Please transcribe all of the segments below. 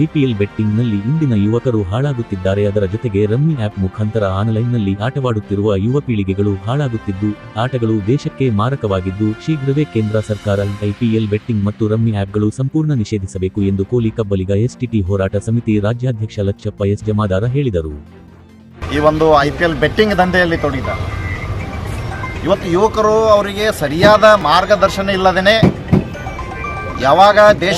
IPL ಬೆಟ್ಟಿಂಗ್ನಲ್ಲಿ ಇಂದಿನ ಯುವಕರು ಹಾಳಾಗುತ್ತಿದ್ದಾರೆ. ಅದರ ಜೊತೆಗೆ ರಮ್ಮಿ ಆಪ್ ಮುಖಾಂತರ ಆನ್ಲೈನ್ನಲ್ಲಿ ಆಟವಾಡುತ್ತಿರುವ ಯುವ ಪೀಳಿಗೆಗಳು ಹಾಳಾಗುತ್ತಿದ್ದು ಆಟಗಳು ದೇಶಕ್ಕೆ ಮಾರಕವಾಗಿದ್ದು ಶೀಘ್ರವೇ ಕೇಂದ್ರ ಸರ್ಕಾರ ಐಪಿಎಲ್ ಬೆಟ್ಟಿಂಗ್ ಮತ್ತು ರಮ್ಮಿ ಆಪ್ಗಳು ಸಂಪೂರ್ಣ ನಿಷೇಧಿಸಬೇಕು ಎಂದು ಕೋಲಿ ಕಬ್ಬಲಿಗ ಎಸ್ಟಿಟಿ ಹೋರಾಟ ಸಮಿತಿ ರಾಜ್ಯಾಧ್ಯಕ್ಷ ಲಕ್ಷಪ್ಪ ಎಸ್ ಜಮಾದಾರ ಹೇಳಿದರು. ಈ ಒಂದು ಐಪಿಎಲ್ ಬೆಟ್ಟಿಂಗ್ ದಂಧೆಯಲ್ಲಿ ತೊಡಗಿದ್ದಾರೆ ಇವತ್ತು ಯುವಕರು ಅವರಿಗೆ ಸರಿಯಾದ ಮಾರ್ಗದರ್ಶನ ಇಲ್ಲದೇ ಯಾವಾಗ ಪಿ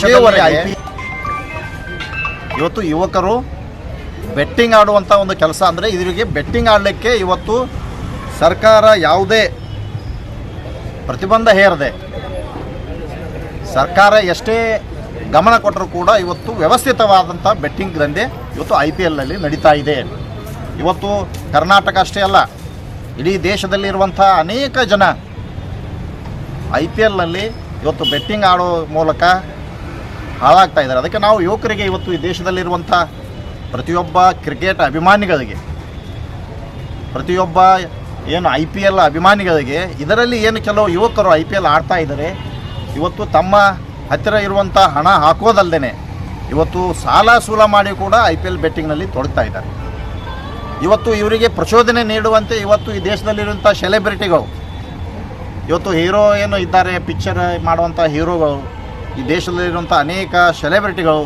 ಇವತ್ತು ಯುವಕರು ಬೆಟ್ಟಿಂಗ್ ಆಡುವಂಥ ಒಂದು ಕೆಲಸ ಅಂದರೆ ಇದರಿಗೆ ಬೆಟ್ಟಿಂಗ್ ಆಡಲಿಕ್ಕೆ ಇವತ್ತು ಸರ್ಕಾರ ಯಾವುದೇ ಪ್ರತಿಬಂಧ ಹೇರದೆ ಸರ್ಕಾರ ಎಷ್ಟೇ ಗಮನ ಕೊಟ್ಟರೂ ಕೂಡ ಇವತ್ತು ವ್ಯವಸ್ಥಿತವಾದಂಥ ಬೆಟ್ಟಿಂಗ್ ದಂಧೆ ಇವತ್ತು ಐ ಪಿ ಎಲ್ನಲ್ಲಿ ನಡೀತಾ ಇದೆ. ಇವತ್ತು ಕರ್ನಾಟಕ ಅಷ್ಟೇ ಅಲ್ಲ, ಇಡೀ ದೇಶದಲ್ಲಿರುವಂಥ ಅನೇಕ ಜನ ಐ ಪಿ ಎಲ್ನಲ್ಲಿ ಇವತ್ತು ಬೆಟ್ಟಿಂಗ್ ಆಡೋ ಮೂಲಕ ಹಾಳಾಗ್ತಾ ಇದ್ದಾರೆ. ಅದಕ್ಕೆ ನಾವು ಯುವಕರಿಗೆ ಇವತ್ತು ಈ ದೇಶದಲ್ಲಿರುವಂಥ ಪ್ರತಿಯೊಬ್ಬ ಕ್ರಿಕೆಟ್ ಅಭಿಮಾನಿಗಳಿಗೆ, ಪ್ರತಿಯೊಬ್ಬ ಏನು ಐ ಪಿ ಎಲ್ ಅಭಿಮಾನಿಗಳಿಗೆ, ಇದರಲ್ಲಿ ಏನು ಕೆಲವು ಯುವಕರು ಐ ಪಿ ಎಲ್ ಆಡ್ತಾ ಇದ್ದಾರೆ, ಇವತ್ತು ತಮ್ಮ ಹತ್ತಿರ ಇರುವಂಥ ಹಣ ಹಾಕೋದಲ್ಲದೆ ಇವತ್ತು ಸಾಲ ಸೂಲ ಮಾಡಿ ಕೂಡ ಐ ಪಿ ಎಲ್ ಬೆಟ್ಟಿಂಗ್ನಲ್ಲಿ ತೊಡಗ್ತಾ ಇದ್ದಾರೆ. ಇವತ್ತು ಇವರಿಗೆ ಪ್ರಚೋದನೆ ನೀಡುವಂತೆ ಇವತ್ತು ಈ ದೇಶದಲ್ಲಿರುವಂಥ ಸೆಲೆಬ್ರಿಟಿಗಳು, ಇವತ್ತು ಹೀರೋ ಏನು ಇದ್ದಾರೆ, ಪಿಕ್ಚರ್ ಮಾಡುವಂಥ ಹೀರೋಗಳು ಈ ದೇಶದಲ್ಲಿರುವಂಥ ಅನೇಕ ಸೆಲೆಬ್ರಿಟಿಗಳು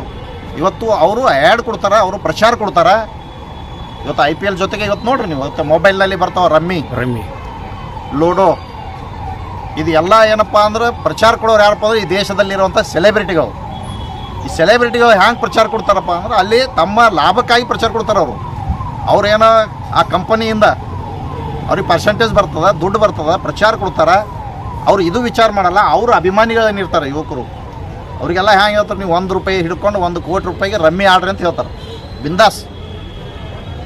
ಇವತ್ತು ಅವರು ಆ್ಯಡ್ ಕೊಡ್ತಾರೆ ಅವರು ಪ್ರಚಾರ ಕೊಡ್ತಾರೆ? ಇವತ್ತು ಐ ಪಿ ಎಲ್ ಜೊತೆಗೆ ಇವತ್ತು ನೋಡ್ರಿ ನೀವು ಇವತ್ತು ಮೊಬೈಲ್ನಲ್ಲಿ ಬರ್ತಾವೆ ರಮ್ಮಿ. ರಮ್ಮಿ. ಲೂಡೋ. ಇದು ಎಲ್ಲ ಏನಪ್ಪ ಅಂದ್ರೆ ಪ್ರಚಾರ ಕೊಡೋರು ಯಾರಪ್ಪ ಅಂದ್ರೆ ಈ ದೇಶದಲ್ಲಿರುವಂಥ ಸೆಲೆಬ್ರಿಟಿಗಳು ಈ ಸೆಲೆಬ್ರಿಟಿಗಳು ಹ್ಯಾಂಗೆ ಪ್ರಚಾರ ಕೊಡ್ತಾರಪ್ಪ ಅಂದ್ರೆ ಅಲ್ಲಿ ತಮ್ಮ ಲಾಭಕ್ಕಾಗಿ ಪ್ರಚಾರ ಕೊಡ್ತಾರೆ ಅವರು. ಅವ್ರೇನೋ ಆ ಕಂಪನಿಯಿಂದ ಅವ್ರಿಗೆ ಪರ್ಸೆಂಟೇಜ್ ಬರ್ತದೆ ದುಡ್ಡು ಬರ್ತದೆ ಪ್ರಚಾರ ಕೊಡ್ತಾರೆ. ಅವ್ರು ಇದು ವಿಚಾರ ಮಾಡಲ್ಲ ಅವರು ಅಭಿಮಾನಿಗಳೇನಿರ್ತಾರೆ ಯುವಕರು. ಅವರಿಗೆಲ್ಲ ಹ್ಯಾಂಗೆ ಹೇಳ್ತಾರೆ, ನೀವು ಒಂದು ರೂಪಾಯಿ ಹಿಡ್ಕೊಂಡು ಒಂದು ಕೋಟಿ ರೂಪಾಯಿಗೆ ರಮ್ಮಿ ಆಡ್ರಿ ಅಂತ ಹೇಳ್ತಾರೆ. ಬಿಂದಾಸ್.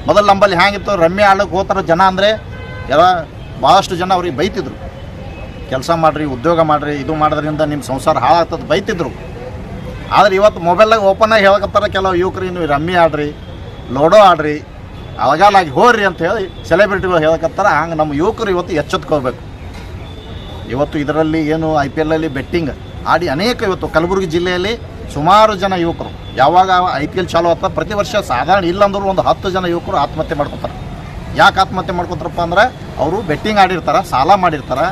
ಮೊದಲು ನಂಬಲ್ಲಿ ಹ್ಯಾಂಗಿತ್ತು, ರಮ್ಮಿ ಆಡೋಕ್ಕೆ ಹೋಗ್ತಾರೆ ಜನ ಅಂದರೆ ಎಲ್ಲ ಭಾಳಷ್ಟು ಜನ ಅವ್ರಿಗೆ ಬೈತಿದ್ರು. ಕೆಲಸ ಮಾಡಿರಿ, ಉದ್ಯೋಗ ಮಾಡಿರಿ, ಇದು ಮಾಡೋದ್ರಿಂದ ನಿಮ್ಮ ಸಂಸಾರ ಹಾಳಾಗ್ತದೆ ಬೈತಿದ್ರು. ಆದರೆ ಇವತ್ತು ಮೊಬೈಲ್ದಾಗ ಓಪನಾಗಿ ಹೇಳಕತ್ತಾರ ಕೆಲವು ಯುವಕರು, ನೀವು ರಮ್ಮಿ ಆಡ್ರಿ, ಲೋಡೋ ಆಡ್ರಿ ಅಳಗಾಲಾಗಿ ಹೋರಿ ಅಂತ ಹೇಳಿ ಸೆಲೆಬ್ರಿಟಿಗಳು ಹೇಳಕತ್ತಾರ. ಹಂಗೆ ನಮ್ಮ ಯುವಕರು ಇವತ್ತು ಎಚ್ಚೆತ್ಕೋಬೇಕು ಇವತ್ತು ಇದರಲ್ಲಿ ಏನು ಐ ಪಿ ಎಲ್ಲಲ್ಲಿ ಬೆಟ್ಟಿಂಗ್ ಆಡಿ ಅನೇಕ ಇವತ್ತು ಕಲಬುರಗಿ ಜಿಲ್ಲೆಯಲ್ಲಿ ಸುಮಾರು ಜನ ಯುವಕರು, ಯಾವಾಗ ಐ ಪಿ ಎಲ್ ಚಾಲು ಆಗ್ತದೆ, ಪ್ರತಿ ವರ್ಷ ಸಾಧಾರಣ ಇಲ್ಲಾಂದ್ರೂ ಒಂದು ಹತ್ತು ಜನ ಯುವಕರು ಆತ್ಮಹತ್ಯೆ ಮಾಡ್ಕೊತಾರೆ. ಯಾಕೆ ಆತ್ಮಹತ್ಯೆ ಮಾಡ್ಕೊತಾರಪ್ಪ ಅಂದ್ರೆ ಅವರು ಬೆಟ್ಟಿಂಗ್ ಆಡಿರ್ತಾರೆ, ಸಾಲ ಮಾಡಿರ್ತಾರೆ.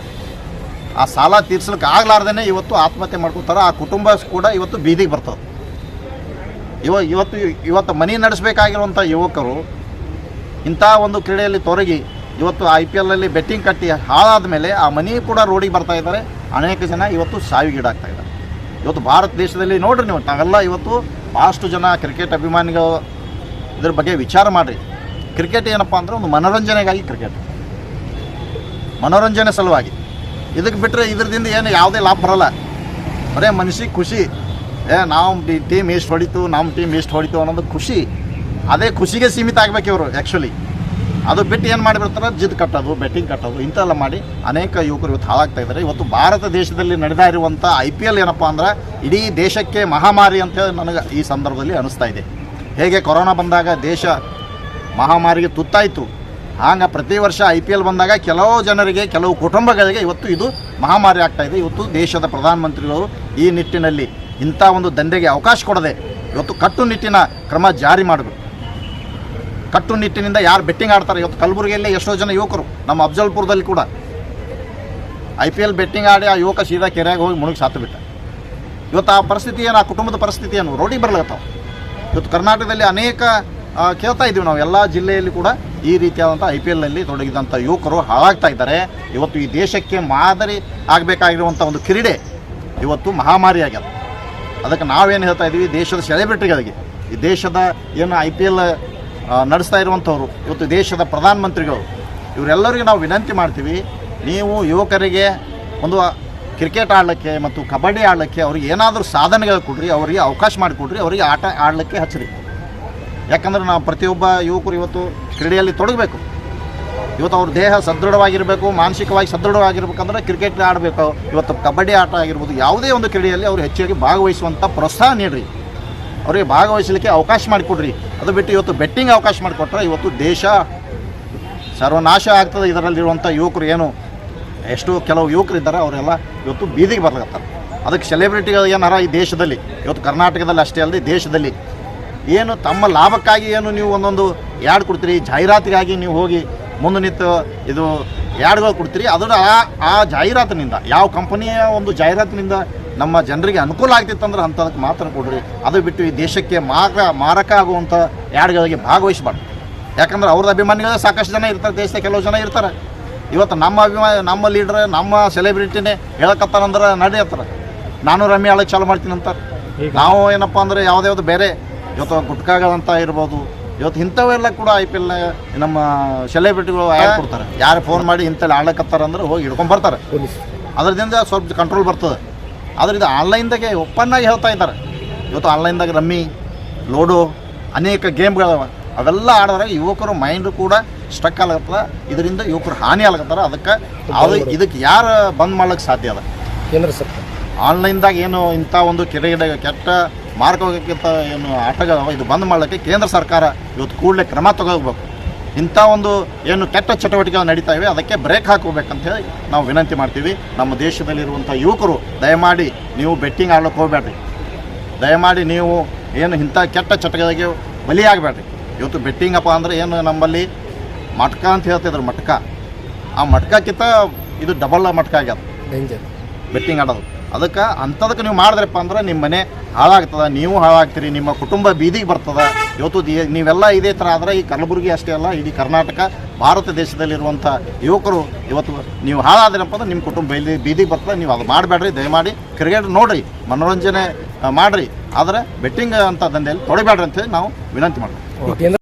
ಆ ಸಾಲ ತೀರ್ಸಲಿಕ್ಕೆ ಆಗ್ಲಾರ್ದೇ ಇವತ್ತು ಆತ್ಮಹತ್ಯೆ ಮಾಡ್ಕೊತಾರೆ, ಆ ಕುಟುಂಬ ಕೂಡ ಇವತ್ತು ಬೀದಿಗೆ ಬರ್ತದೆ. ಇವ, ಇವತ್ತು ಇವತ್ತು ಮನೆ ನಡೆಸಬೇಕಾಗಿರುವಂಥ ಯುವಕರು ಇಂಥ ಒಂದು ಕ್ರೀಡೆಯಲ್ಲಿ ತೊರಗಿ ಇವತ್ತು ಐ ಪಿ ಎಲ್ಲಲ್ಲಿ ಬೆಟ್ಟಿಂಗ್ ಕಟ್ಟಿ ಹಾಳಾದ ಮೇಲೆ ಆ ಮನಿ ಕೂಡ ರೋಡಿಗೆ ಬರ್ತಾ ಇದ್ದಾರೆ. ಅನೇಕ ಜನ ಇವತ್ತು ಸಾವಿಗೀಡಾಗ್ತಾ ಇದ್ದಾರೆ. ಇವತ್ತು ಭಾರತ ದೇಶದಲ್ಲಿ ನೋಡ್ರಿ ನೀವು, ನಾವೆಲ್ಲ ಇವತ್ತು ಭಾಳಷ್ಟು ಜನ ಕ್ರಿಕೆಟ್ ಅಭಿಮಾನಿಗಳು ಇದ್ರ ಬಗ್ಗೆ ವಿಚಾರ ಮಾಡಿರಿ. ಕ್ರಿಕೆಟ್ ಏನಪ್ಪ ಅಂದರೆ ಒಂದು ಮನೋರಂಜನೆಗಾಗಿ ಕ್ರಿಕೆಟ್. ಮನೋರಂಜನೆ ಸಲುವಾಗಿ. ಇದಕ್ಕೆ ಬಿಟ್ಟರೆ ಇದ್ರದಿಂದ ಏನು ಯಾವುದೇ ಲಾಭ ಬರಲ್ಲ. ಬರೇ ಮನುಷ್ಯಗೆ ಖುಷಿ. ಏ, ನಾವು ಟೀಮ್ ಎಷ್ಟು ಹೊಡಿತು ನಮ್ಮ ಟೀಮ್ ಎಷ್ಟು ಹೊಡಿತು ಅನ್ನೋದು ಖುಷಿ. ಅದೇ ಖುಷಿಗೆ ಸೀಮಿತ ಆಗ್ಬೇಕು ಇವರು ಆ್ಯಕ್ಚುಲಿ ಅದು ಬಿಟ್ಟು ಏನು ಮಾಡಿಬಿಡ್ತಾರೆ ಜಿದ್ ಕಟ್ಟೋದು, ಬೆಟ್ಟಿಂಗ್ ಕಟ್ಟೋದು ಇಂಥೆಲ್ಲ ಮಾಡಿ ಅನೇಕ ಯುವಕರು ಇವತ್ತು ಹಾಳಾಗ್ತಾ ಇದ್ದಾರೆ. ಇವತ್ತು ಭಾರತ ದೇಶದಲ್ಲಿ ನಡೆದಾ ಇರುವಂಥ ಐ ಪಿ ಎಲ್ ಏನಪ್ಪ ಅಂದ್ರೆ ಇಡೀ ದೇಶಕ್ಕೆ ಮಹಾಮಾರಿ ಅಂತೇಳಿ ನನಗೆ ಈ ಸಂದರ್ಭದಲ್ಲಿ ಅನಿಸ್ತಾ ಇದೆ. ಹೇಗೆ ಕೊರೋನಾ ಬಂದಾಗ ದೇಶ ಮಹಾಮಾರಿಗೆ ತುತ್ತಾಯಿತು. ಹಾಗೆ ಪ್ರತಿ ವರ್ಷ ಐ ಪಿ ಎಲ್ ಬಂದಾಗ ಕೆಲವು ಜನರಿಗೆ, ಕೆಲವು ಕುಟುಂಬಗಳಿಗೆ ಇವತ್ತು ಇದು ಮಹಾಮಾರಿ ಆಗ್ತಾ ಇದೆ. ಇವತ್ತು ದೇಶದ ಪ್ರಧಾನಮಂತ್ರಿಗಳು ಈ ನಿಟ್ಟಿನಲ್ಲಿ ಇಂಥ ಒಂದು ದಂಧೆಗೆ ಅವಕಾಶ ಕೊಡದೆ ಇವತ್ತು ಕಟ್ಟುನಿಟ್ಟಿನ ಕ್ರಮ ಜಾರಿ ಮಾಡಬೇಕು. ಕಟ್ಟುನಿಟ್ಟಿನಿಂದ ಯಾರು ಬೆಟ್ಟಿಂಗ್ ಆಡ್ತಾರೆ? ಇವತ್ತು ಕಲಬುರಗಿಯಲ್ಲೇ ಎಷ್ಟೋ ಜನ ಯುವಕರು, ನಮ್ಮ ಅಫಜಲ್ಪುರದಲ್ಲಿ ಕೂಡ. ಐ ಪಿ ಎಲ್ ಬೆಟ್ಟಿಂಗ್ ಆಡಿ ಆ ಯುವಕ ಸೀದಾ ಕೆರೆಯಾಗಿ ಹೋಗಿ ಮುಳುಗಿ ಸಾತು ಬಿಟ್ಟ. ಇವತ್ತು ಆ ಪರಿಸ್ಥಿತಿ ಏನು, ಆ ಕುಟುಂಬದ ಪರಿಸ್ಥಿತಿ ಏನು? ರೋಡಿಗೆ ಬರ್ಲತ್ತಾವ ಇವತ್ತು ಕರ್ನಾಟಕದಲ್ಲಿ ಅನೇಕ ಕೇಳ್ತಾ ಇದ್ದೀವಿ ನಾವು. ಎಲ್ಲ ಜಿಲ್ಲೆಯಲ್ಲಿ ಕೂಡ ಈ ರೀತಿಯಾದಂಥ ಐ ಪಿ ಎಲ್ನಲ್ಲಿ ತೊಡಗಿದಂಥ ಯುವಕರು ಹಾಳಾಗ್ತಾ ಇದ್ದಾರೆ. ಇವತ್ತು ಈ ದೇಶಕ್ಕೆ ಮಾದರಿ ಆಗಬೇಕಾಗಿರುವಂಥ ಒಂದು ಕ್ರೀಡೆ ಇವತ್ತು ಮಹಾಮಾರಿ ಆಗ್ಯದ. ಅದಕ್ಕೆ ನಾವೇನು ಹೇಳ್ತಾ ಇದ್ದೀವಿ? ದೇಶದ ಸೆಲೆಬ್ರಿಟಿಗಳಿಗೆ ಈ ದೇಶದ ಏನು ಐ ಪಿ ಎಲ್ ನಡೆಸ್ತಾ ಇರುವಂಥವ್ರು ಇವತ್ತು ದೇಶದ ಪ್ರಧಾನಮಂತ್ರಿಗಳು, ಇವರೆಲ್ಲರಿಗೂ ನಾವು ವಿನಂತಿ ಮಾಡ್ತೀವಿ, ನೀವು ಯುವಕರಿಗೆ ಒಂದು ಕ್ರಿಕೆಟ್ ಆಡಲಿಕ್ಕೆ ಮತ್ತು ಕಬಡ್ಡಿ ಆಡಲಿಕ್ಕೆ ಅವ್ರಿಗೆ ಏನಾದರೂ ಸಾಧನೆಗಳು ಕೊಡ್ರಿ, ಅವರಿಗೆ ಅವಕಾಶ ಮಾಡಿಕೊಡ್ರಿ ಅವರಿಗೆ ಆಟ ಆಡಲಿಕ್ಕೆ ಹಚ್ಚಿರಿ. ಯಾಕಂದ್ರೆ ನಾವು ಪ್ರತಿಯೊಬ್ಬ ಯುವಕರು ಇವತ್ತು ಕ್ರೀಡೆಯಲ್ಲಿ ತೊಡಗಬೇಕು. ಇವತ್ತು ಅವ್ರ ದೇಹ ಸದೃಢವಾಗಿರಬೇಕು, ಮಾನಸಿಕವಾಗಿ ಸದೃಢವಾಗಿರ್ಬೇಕಂದ್ರೆ ಕ್ರಿಕೆಟ್ ಆಡಬೇಕು. ಇವತ್ತು ಕಬಡ್ಡಿ ಆಟ ಆಗಿರ್ಬೋದು, ಯಾವುದೇ ಒಂದು ಕ್ರೀಡೆಯಲ್ಲಿ ಅವರು ಹೆಚ್ಚಾಗಿ ಭಾಗವಹಿಸುವಂಥ ಪ್ರೋತ್ಸಾಹ ನೀಡ್ರಿ. ಅವರಿಗೆ ಭಾಗವಹಿಸಲಿಕ್ಕೆ ಅವಕಾಶ ಮಾಡಿಕೊಡ್ರಿ. ಅದು ಬಿಟ್ಟು ಇವತ್ತು ಬೆಟ್ಟಿಂಗ್ ಅವಕಾಶ ಮಾಡಿಕೊಟ್ರೆ ಇವತ್ತು ದೇಶ ಸರ್ವನಾಶ ಆಗ್ತದೆ ಇದರಲ್ಲಿರುವಂಥ ಯುವಕರು ಏನು? ಎಷ್ಟು ಕೆಲವು ಯುವಕರು ಇದ್ದಾರೆ, ಅವರೆಲ್ಲ ಇವತ್ತು ಬೀದಿಗೆ ಬರ್ಲತ್ತಾರೆ ಅದಕ್ಕೆ ಸೆಲೆಬ್ರಿಟಿಗಳು ಏನಾರ ಈ ದೇಶದಲ್ಲಿ, ಇವತ್ತು ಕರ್ನಾಟಕದಲ್ಲಿ ಅಷ್ಟೇ ಅಲ್ಲದೆ ದೇಶದಲ್ಲಿ ಏನು ತಮ್ಮ ಲಾಭಕ್ಕಾಗಿ ಏನು ನೀವು ಒಂದೊಂದು ಯಾಡ್ ಕೊಡ್ತೀರಿ, ಜಾಹೀರಾತಿಗಾಗಿ ನೀವು ಹೋಗಿ ಮುಂದೆ ನಿಂತು ಇದು ಯಾಡ್ಗಳು ಕೊಡ್ತೀರಿ, ಅದರ ಆ ಆ ಜಾಹೀರಾತಿನಿಂದ, ಯಾವ ಕಂಪನಿಯ ಒಂದು ಜಾಹೀರಾತಿನಿಂದ ನಮ್ಮ ಜನರಿಗೆ ಅನುಕೂಲ ಆಗ್ತಿತ್ತಂದ್ರೆ ಅಂಥದಕ್ಕೆ ಮಾತ್ರ ಕೊಡ್ರಿ. ಅದು ಬಿಟ್ಟು ಈ ದೇಶಕ್ಕೆ ಮಾರ ಮಾರಕ ಆಗುವಂಥ ಯಾಡ್ಗಳಿಗೆ ಭಾಗವಹಿಸಬಾರ್ದು. ಯಾಕಂದ್ರೆ ಅವ್ರದ್ದು ಅಭಿಮಾನಿಗಳೇ ಸಾಕಷ್ಟು ಜನ ಇರ್ತಾರೆ ದೇಶದ ಕೆಲವು ಜನ ಇರ್ತಾರೆ. ಇವತ್ತು ನಮ್ಮ ಅಭಿಮಾನ ನಮ್ಮ ಲೀಡ್ರ್ ನಮ್ಮ ಸೆಲೆಬ್ರಿಟಿನೇ ಹೇಳಕತ್ತಾರಂದ್ರೆ ನಡೆಯತ್ತಾರೆ. ನಾನು ರಮ್ಯ ಆಳಕ್ಕೆ ಚಾಲು ಮಾಡ್ತೀನಿ ಅಂತಾರೆ. ನಾವು ಏನಪ್ಪ ಅಂದರೆ ಯಾವುದೇ ಯಾವ್ದು ಬೇರೆ ಇವತ್ತು ಗುಟ್ಕಾಗಳಂತ ಇರ್ಬೋದು ಇವತ್ತು ಇಂಥವೆಲ್ಲ ಕೂಡ ಐ ಪಿ ಎಲ್ ನಮ್ಮ ಸೆಲೆಬ್ರಿಟಿಗಳು ಆ್ಯಡ್ ಕೊಡ್ತಾರೆ? ಯಾರು ಫೋನ್ ಮಾಡಿ ಇಂಥಲ್ಲಿ ಆಡಕತ್ತಾರ ಅಂದ್ರೆ ಹೋಗಿ ಹಿಡ್ಕೊಂಡ್ ಬರ್ತಾರೆ. ಅದರಿಂದ ಸ್ವಲ್ಪ ಕಂಟ್ರೋಲ್ ಬರ್ತದೆ. ಆದ್ರೆ ಇದು ಆನ್ಲೈನ್ದಾಗೆ ಒಪ್ಪನ್ನಾಗಿ ಹೇಳ್ತಾ ಇದ್ದಾರೆ. ಇವತ್ತು ಆನ್ಲೈನ್ದಾಗ ರಮ್ಮಿ ಲೋಡೋ ಅನೇಕ ಗೇಮ್ಗಳವ. ಅವೆಲ್ಲ ಆಡಿದ್ರೆ ಯುವಕರು ಮೈಂಡ್ ಕೂಡ ಸ್ಟ್ರಕ್ ಆಗತ್ತದ. ಇದರಿಂದ ಯುವಕರು ಹಾನಿ ಆಗತ್ತಾರ. ಅದಕ್ಕೆ ಅದು ಇದಕ್ಕೆ ಯಾರು ಬಂದ್ ಮಾಡ್ಲಿಕ್ಕೆ ಸಾಧ್ಯ ಅದ? ಕೇಂದ್ರ ಸರ್ಕಾರ. ಆನ್ಲೈನ್ದಾಗ ಏನು ಇಂಥ ಒಂದು ಕೆರೆಗಡೆ ಕೆಟ್ಟ ಮಾರ್ಗಕ್ಕಿಂತ ಏನು ಆಟಗಳವ ಇದು ಬಂದ್ ಮಾಡಲಿಕ್ಕೆ ಕೇಂದ್ರ ಸರ್ಕಾರ ಇವತ್ತು ಕೂಡಲೇ ಕ್ರಮ ತಗೋಬೇಕು. ಇಂಥ ಒಂದು ಏನು ಕೆಟ್ಟ ಚಟುವಟಿಕೆಗಳು ನಡೀತಾ ಇವೆ ಅದಕ್ಕೆ ಬ್ರೇಕ್ ಹಾಕೋಬೇಕಂತ ಹೇಳಿ ನಾವು ವಿನಂತಿ ಮಾಡ್ತೀವಿ. ನಮ್ಮ ದೇಶದಲ್ಲಿರುವಂಥ ಯುವಕರು ದಯಮಾಡಿ ನೀವು ಬೆಟ್ಟಿಂಗ್ ಆಡ್ಲಿಕ್ಕೆ ಹೋಗಬೇಡ್ರಿ. ದಯಮಾಡಿ ನೀವು ಏನು ಇಂಥ ಕೆಟ್ಟ ಚಟಗಳಿಗೆ ಬಲಿಯಾಗಬೇಡ್ರಿ. ಇವತ್ತು ಬೆಟ್ಟಿಂಗ್ ಅಪ್ಪ ಅಂದರೆ ಏನು ನಮ್ಮಲ್ಲಿ ಮಟ್ಕ ಅಂತ ಹೇಳ್ತಿದ್ರು ಮಟ್ಕ. ಆ ಮಟ್ಕಕ್ಕಿಂತ ಇದು ಡಬಲ್ ಮಟ್ಕ ಆಗ್ಯದ. ಬೆಟ್ಟಿಂಗ್ ಆಡೋದು. ಅದಕ್ಕೆ ಅಂಥದಕ್ಕೆ ನೀವು ಮಾಡಿದ್ರಪ್ಪ ಅಂದ್ರೆ ನಿಮ್ಮ ಮನೆ ಹಾಳಾಗ್ತದೆ, ನೀವು ಹಾಳಾಗ್ತೀರಿ, ನಿಮ್ಮ ಕುಟುಂಬ ಬೀದಿಗೆ ಬರ್ತದೆ. ಇವತ್ತು ನೀವೆಲ್ಲ ಇದೇ ಥರ ಆದರೆ ಈ ಕಲಬುರಗಿ ಅಷ್ಟೇ ಅಲ್ಲ, ಇಡೀ ಕರ್ನಾಟಕ, ಭಾರತ ದೇಶದಲ್ಲಿರುವಂಥ ಯುವಕರು ಇವತ್ತು ನೀವು ಹಾಳಾದ್ರಪ್ಪ ಅಂದ್ರೆ ನಿಮ್ಮ ಕುಟುಂಬ ಇಲ್ಲಿ ಬೀದಿಗೆ ಬರ್ತದೆ, ನೀವು ಅದು ಮಾಡಬೇಡ್ರಿ, ದಯಮಾಡಿ ಕ್ರಿಕೆಟ್ ನೋಡ್ರಿ, ಮನೋರಂಜನೆ ಮಾಡಿರಿ. ಆದರೆ ಬೆಟ್ಟಿಂಗ್ ಅಂತ ದಂಧೆಯಲ್ಲಿ ತೊಡಬೇಡ್ರಿ ಅಂತೇಳಿ ನಾವು ವಿನಂತಿ ಮಾಡ್ತೀವಿ.